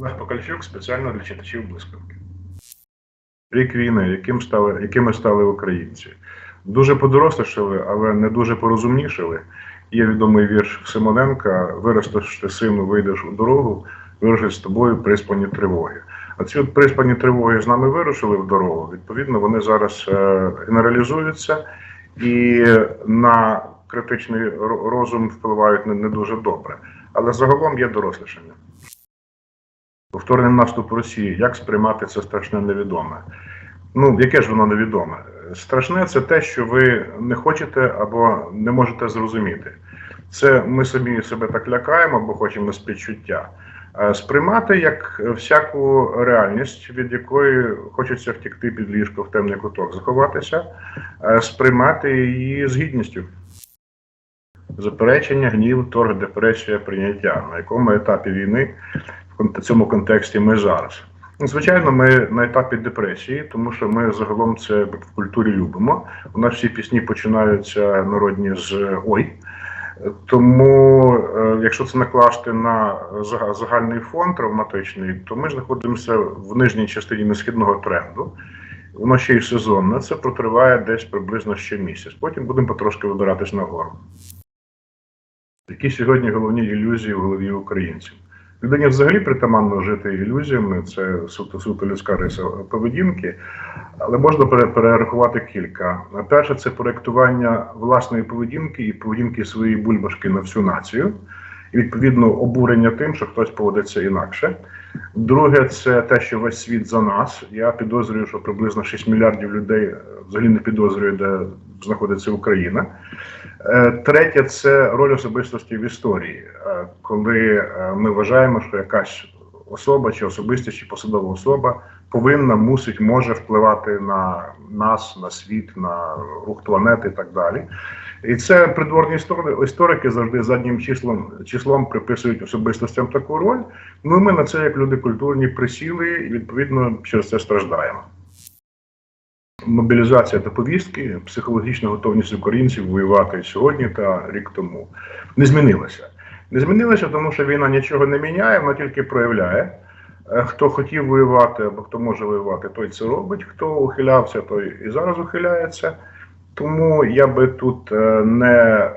Олег Покальчук спеціально для читачів блискавки. Рік війни, яким стали, якими стали українці. Дуже подорослішали, але не дуже порозумнішали. Є відомий вірш Симоненка: виростеш ти сину, вийдеш у дорогу, вирушать з тобою приспані тривоги. А ці от приспані тривоги з нами вирушили в дорогу. Відповідно, вони зараз е, генералізуються і на критичний розум впливають не дуже добре. Але загалом є дорослішання. Повторний наступ Росії. Як сприймати це страшне невідоме? Ну, яке ж воно невідоме? Страшне це те, що ви не хочете або не можете зрозуміти. Це ми самі себе так лякаємо, бо хочемо співчуття. Е, Сприймати як всяку реальність, від якої хочеться втікти під ліжко в темний куток, заховатися, е, сприймати її з гідністю. Заперечення, гнів, торг, депресія, прийняття. На якому етапі війни цьому контексті ми зараз? Ну, Звичайно, ми на етапі депресії, тому що ми загалом це в культурі любимо. У нас всі пісні починаються народні з ой. Тому, е, якщо це накласти на загальний фон травматичний, то ми знаходимося в нижній частині несхідного тренду. Воно ще й сезонне, це протриває десь приблизно ще місяць. Потім будемо потрошки вибиратись нагору. Які сьогодні головні ілюзії в голові українців? Людині взагалі притаманно жити ілюзіями, це суто суто людська риса поведінки, але можна пере- перерахувати кілька. Перше це проєктування власної поведінки і поведінки своєї бульбашки на всю націю, і відповідно обурення тим, що хтось поводиться інакше. Друге, це те, що весь світ за нас. Я підозрюю, що приблизно 6 мільярдів людей е, взагалі не підозрює, де знаходиться Україна. Е, Третє це роль особистості в історії, Е, коли е, ми вважаємо, що якась особа чи особистість, чи посадова особа повинна, мусить, може впливати на нас, на світ, на рух планети і так далі. І це придворні істори- історики завжди заднім числом числом приписують особистостям таку роль. Ну і ми на це, як люди культурні, присіли і відповідно через це страждаємо. Мобілізація та повістки, психологічна готовність українців воювати сьогодні та рік тому не змінилася. Не змінилася, тому що війна нічого не міняє, вона тільки проявляє. Е, Хто хотів воювати або хто може воювати, той це робить. Хто ухилявся, той і зараз ухиляється. Тому я би тут е, не е,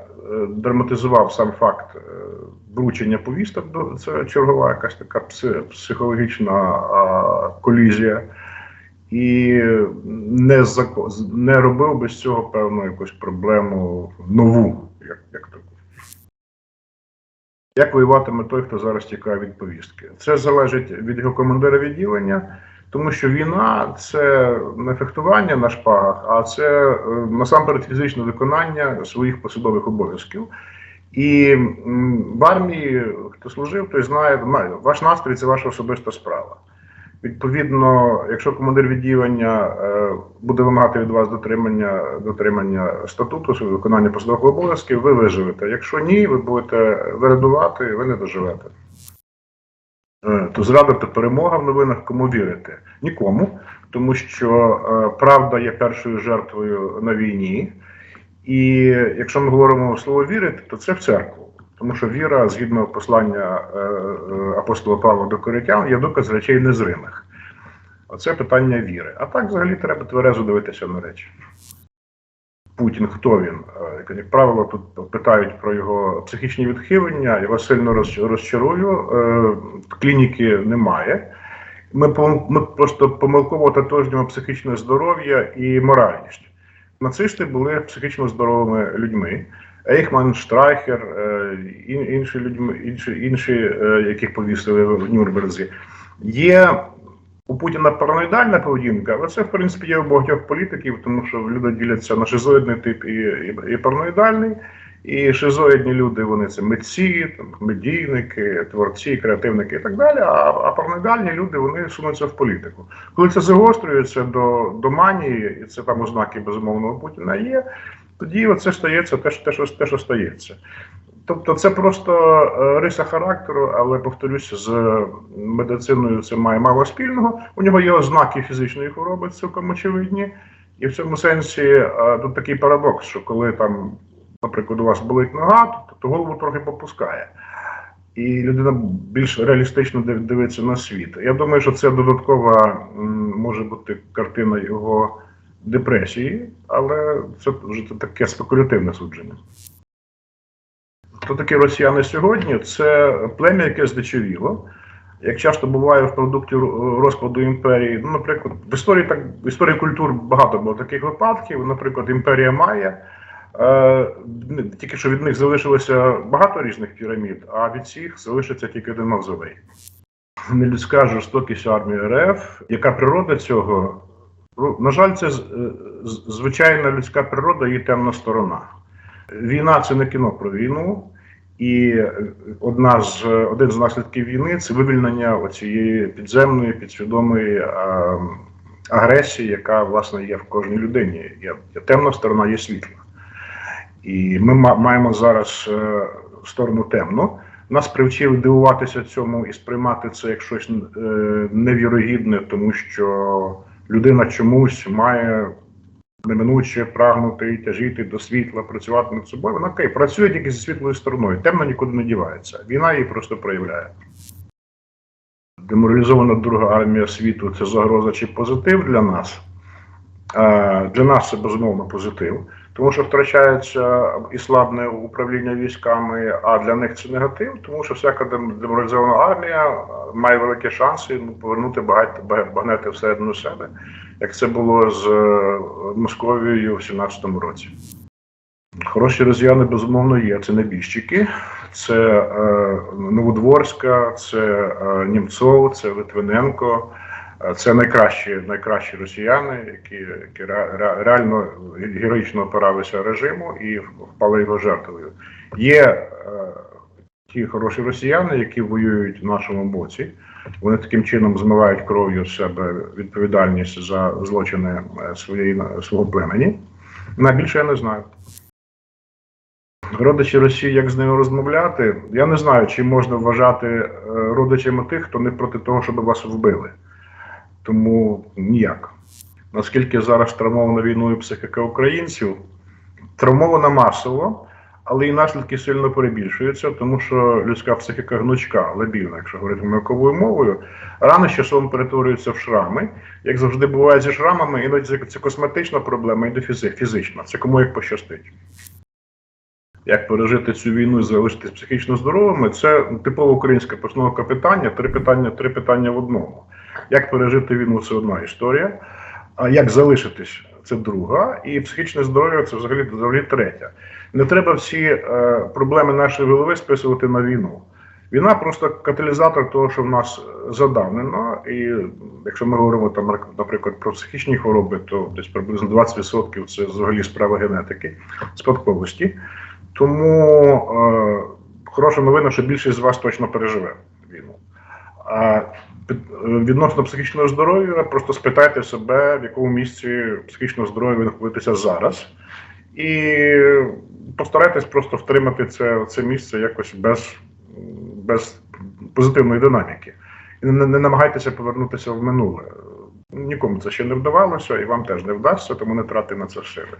драматизував сам факт вручення повісток. Це чергова якась така психологічна колізія. І не зако- не робив би з цього певну якусь проблему нову, як, як таку. Як воюватиме той, хто зараз тікає від повістки? Це залежить від його командира відділення, тому що війна це не фехтування на шпагах, а це е, насамперед фізичне виконання своїх посадових обов'язків. І в армії, хто служив, той знає, ваш настрій це ваша особиста справа. Відповідно, якщо командир відділення е, буде вимагати від вас дотримання дотримання статуту, виконання посадових обов'язків, ви виживете. Якщо ні, ви будете вирадувати, ви не доживете. Е, то зрада та перемога в новинах кому вірити? Нікому, тому що е, правда є першою жертвою на війні. І якщо ми говоримо слово вірити, то це в церкву. Тому що віра, згідно послання е, е, апостола Павла до Коринтян, є доказ речей незримих. Оце питання віри. А так взагалі треба тверезо дивитися на речі. Путін, хто він? Е, як- правило, тут питають про його психічні відхилення. Я вас сильно розчарую. Клініки немає. Ми, ми просто помилково тотожнюємо психічне здоров'я і моральність. Нацисти були психічно здоровими людьми. Ейхман, Штрайхер, е, інші людьми, інші, інші е, яких повісили в Нюрнберзі. Є у Путіна параноїдальна поведінка, але це, в принципі, є у багатьох політиків, тому що люди діляться на шизоїдний тип і, і, і параноїдальний. І шизоїдні люди вони це митці, там, медійники, творці, креативники і так далі. А, а параноїдальні люди вони сунуться в політику. Коли це загострюється до, до манії, і це там ознаки безумовного Путіна є, тоді оце стається те, що- те, що, те, що стається. Тобто це просто е, риса характеру, але повторюсь, з медициною це має мало спільного. У нього є ознаки фізичної хвороби, цілком очевидні. І в цьому сенсі е, тут такий парадокс, що коли там, наприклад, у вас болить нога, то, то голову трохи попускає. і людина більш реалістично дивиться на світ. Я думаю, що це додаткова може бути картина його депресії, але це вже таке спекулятивне судження. Хто такі росіяни сьогодні? Це плем'я, яке здичавіло. Як часто буває в продукті ро- розпаду імперії, ну, наприклад, в історії так в історії культур багато було таких випадків. Наприклад, імперія Майя, е, тільки що від них залишилося багато різних пірамід, а від всіх залишиться тільки один мавзолей. Нелюдська жорстокість армії РФ, яка природа цього? Ну, на жаль, це е, звичайна людська природа і темна сторона. Війна це не кіно про війну. І одна з один з наслідків війни це вивільнення цієї підземної, підсвідомої е, агресії, яка власне є в кожній людині. Є, темна сторона, є світла. І ми маємо зараз е, сторону темну. Нас привчили дивуватися цьому і сприймати це як щось невірогідне, тому що людина чомусь має неминуче прагнути і тяжіти до світла, працювати над собою. Вона окей, працює тільки зі світлою стороною. Темно нікуди не дівається. Війна її просто проявляє. Деморалізована друга армія світу це загроза чи позитив для нас. Е, Для нас це безумовно позитив, тому що втрачається і слабне управління військами, а для них це негатив, тому що всяка деморалізована армія має великі шанси ну, повернути багнети всередину себе, як це було з е, Московією в 17-му році. Хороші росіяни, безумовно, є. Це небіжчики, це е, Новодворська, це е, Німцов, це Литвиненко. Це найкращі, найкращі росіяни, які, які ре- ре- реально героїчно опиралися режиму і впали його жертвою. Є е, ті хороші росіяни, які воюють в нашому боці. Вони таким чином змивають кров'ю з себе відповідальність за злочини е, своєї свого племені. Найбільше я не знаю. Родичі Росії, як з ними розмовляти, я не знаю, чи можна вважати е, родичами тих, хто не проти того, щоб вас вбили. Тому ніяк. Наскільки зараз травмована війною психіка українців, травмована масово, але і наслідки сильно перебільшуються, тому що людська психіка гнучка, лабільна, якщо говорити науковою мовою, рани з часом перетворюються в шрами. Як завжди буває зі шрамами, іноді це- косметична проблема, іноді фізи- фізична. Це кому як пощастить. Як пережити цю війну і залишитись психічно здоровими, це типово українська постановка питання, три питання, три питання в одному. Як пережити війну це одна історія, а як залишитись це друга, і психічне здоров'я це взагалі, взагалі третя. Не треба всі е, проблеми нашої голови списувати на війну. Війна просто каталізатор того, що в нас задавнено. І якщо ми говоримо там, наприклад, про психічні хвороби, то десь приблизно 20% це взагалі справа генетики, спадковості. Тому е, хороша новина, що більшість з вас точно переживе війну. Е, відносно психічного здоров'я, просто спитайте себе, в якому місці психічного здоров'я ви знаходитеся зараз, і постарайтесь просто втримати це, це місце якось без, без позитивної динаміки. І не, не намагайтеся повернутися в минуле. Нікому це ще не вдавалося, і вам теж не вдасться, тому не тратьте на це сили.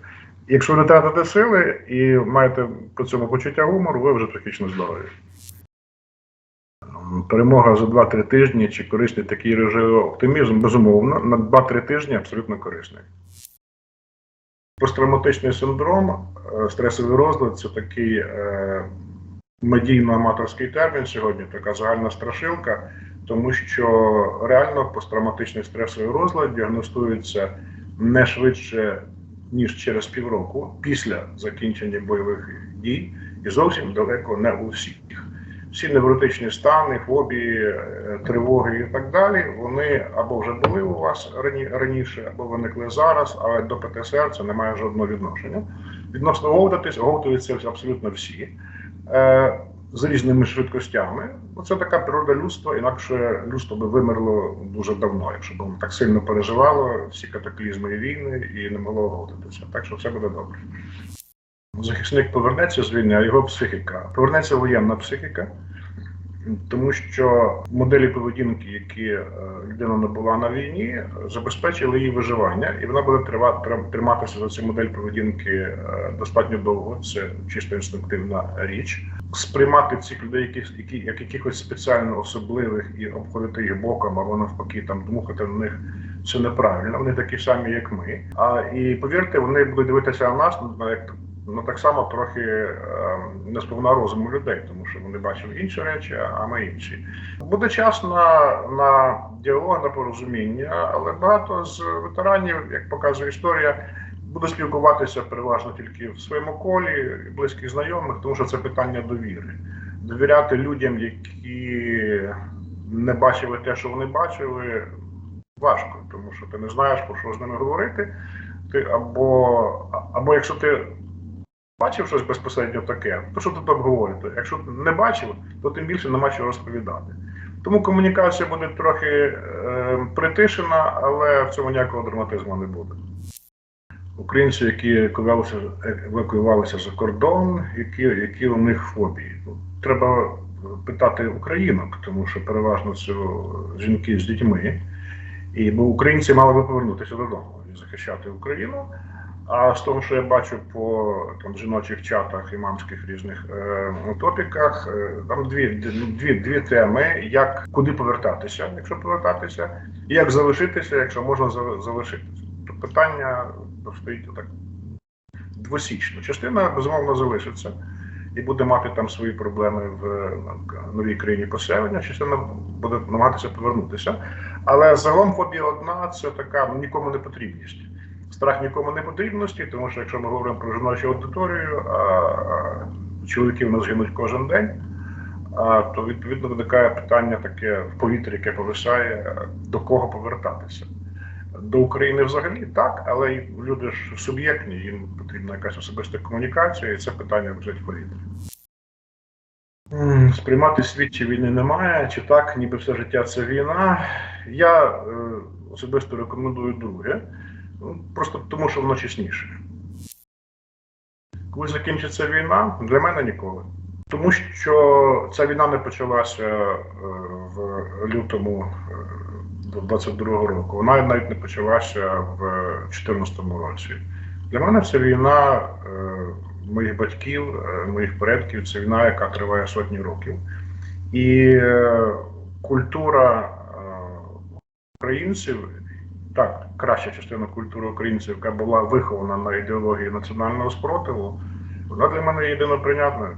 Якщо ви не тратите сили і маєте по цьому почуття гумору, ви вже психічно здорові. Перемога за 2-3 тижні чи корисний такий режим оптимізм, безумовно, на 2-3 тижні абсолютно корисний. Посттравматичний синдром, е, стресовий розлад це такий е, медійно-аматорський термін сьогодні, така загальна страшилка, тому що реально посттравматичний стресовий розлад діагностується не швидше, ніж через півроку після закінчення бойових дій, і зовсім далеко не у всіх. Всі невротичні стани, фобії, е, тривоги і так далі, вони або вже були у вас рані- раніше, або виникли зараз, але до ПТСР це не має жодного відношення. Відносно говтатись, говтуються абсолютно всі е, з різними швидкостями. Ну, Це така природа людства, інакше людство би вимерло дуже давно, якщо б воно так сильно переживало всі катаклізми і війни і не могло говтатися. Так що все буде добре. Захисник повернеться з війни, а його психіка. Повернеться воєнна психіка. Тому що моделі поведінки, які е, людина набула на війні, забезпечили її виживання, і вона буде триматися за цю модель поведінки е, достатньо довго. Це чисто інстинктивна річ. Сприймати цих людей, які, які як якихось спеціально особливих і обходити їх боком, або навпаки, там дмухати на них. Це неправильно. Вони такі самі, як ми. А і повірте, вони будуть дивитися на нас ну, як ну так само трохи е, не сповна розуму людей, тому що вони бачили інші речі, а ми інші. Буде час на, на діалог, на порозуміння, але багато з ветеранів, як показує історія, буде спілкуватися переважно тільки в своєму колі, близьких знайомих, тому що це питання довіри. Довіряти людям, які не бачили те, що вони бачили, важко, тому що ти не знаєш, про що з ними говорити. Ти або, або якщо ти бачив щось безпосередньо таке, то що тут обговорити? Якщо не бачив, то тим більше нема чого розповідати. Тому комунікація буде трохи е, притишена, але в цьому ніякого драматизму не буде. Українці, які евакуювалися, евакуювалися за кордон, які, які у них фобії. Ну, Треба питати українок, тому що переважно це жінки з дітьми. І бо українці мали би повернутися додому і захищати Україну. А з того, що я бачу по там жіночих чатах і мамських різних е, топіках, е, там дві, дві, дві теми: як куди повертатися, якщо повертатися, і як залишитися, якщо можна залишитися. То питання стоїть так двосічно. Частина безумовно залишиться і буде мати там свої проблеми в новій країні поселення. Частина буде намагатися повернутися. Але загалом фобія одна це така нікому не потрібність. Страх нікому не потрібності, тому що якщо ми говоримо про жіночу аудиторію, а, чоловіки в нас гинуть кожен день, а, то відповідно виникає питання таке в повітрі, яке повисає, до кого повертатися. До України взагалі так, але люди ж суб'єктні, їм потрібна якась особиста комунікація, і це питання лежить в повітрі. Сприймати світ чи війни немає, чи так, ніби все життя це війна. Я е, особисто рекомендую друге, просто тому, що воно чесніше. Коли закінчиться війна, для мене ніколи. Тому що ця війна не почалася е, в лютому е, 22-го року. Вона навіть не почалася в 2014 році. Для мене це війна е, моїх батьків, е, моїх предків, це війна, яка триває сотні років. І е, культура е, українців, так, краща частина культури українців, яка була вихована на ідеології національного спротиву, вона для мене єдино прийнятною.